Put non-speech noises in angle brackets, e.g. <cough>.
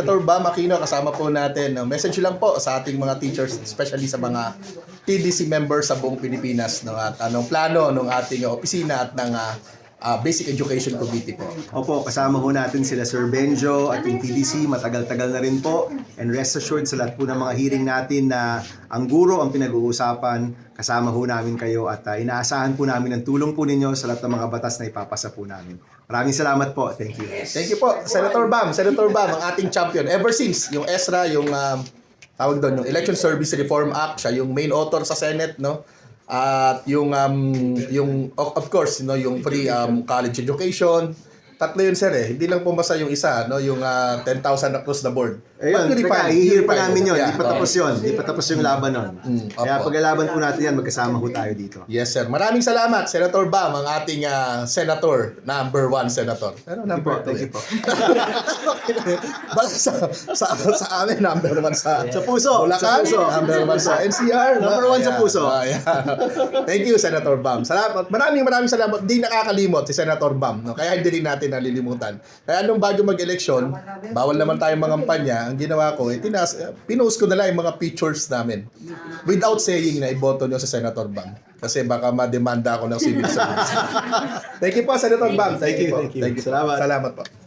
Senator Bam Aquino, kasama po natin. Uh, Message lang po sa ating mga teachers, especially sa mga TDC members sa buong Pilipinas. No, at anong plano ng ating opisina at ng uh, uh, Basic Education Committee po. Opo, kasama ho natin sila Sir Benjo at yung TDC, matagal-tagal na rin po. And rest assured sa lahat po ng mga hearing natin na ang guro ang pinag-uusapan, kasama ho namin kayo at uh, inaasahan po namin ang tulong po ninyo sa lahat ng mga batas na ipapasa po namin. Maraming salamat po. Thank you. Thank you po, Senator Bam. Senator Bam, ang ating champion. Ever since, yung ESRA, yung um, tawag doon, yung Election Service Reform Act, siya yung main author sa Senate, no? At yung um, yung of course, no, yung free um, college education. Tatlo yun, sir, eh. Hindi lang pumasa yung isa, no? Yung uh, 10,000 across the board. Ayun, teka, unify- hihir pa namin yun. Yeah, Di pa tapos yun. Di pa tapos yung laban nun. Mm, Kaya paglalaban po natin yan, magkasama ho tayo dito. Yes, sir. Maraming salamat, Senator Bam, ang ating ah, senator, number one senator. Pero number Thank two, you po. <laughs> Basta sa, sa, sa amin, number one sa, Sa puso, Bulacan, sa puso. number one sa NCR. Number one sa puso. Thank you, Senator Bam. Salamat. Maraming maraming salamat. Di nakakalimot si Senator Bam. No? Kaya hindi rin natin nalilimutan. Kaya nung bago mag-eleksyon, bawal naman tayong mangampanya. Ang ginawa ko, eh, tinas, pinost ko na lang yung mga pictures namin. Without saying na iboto nyo sa Senator Bam. Kasi baka mademanda ako ng civil service. <laughs> Thank you po, Senator Bam. Thank you. po. Thank you. Salamat. Salamat po.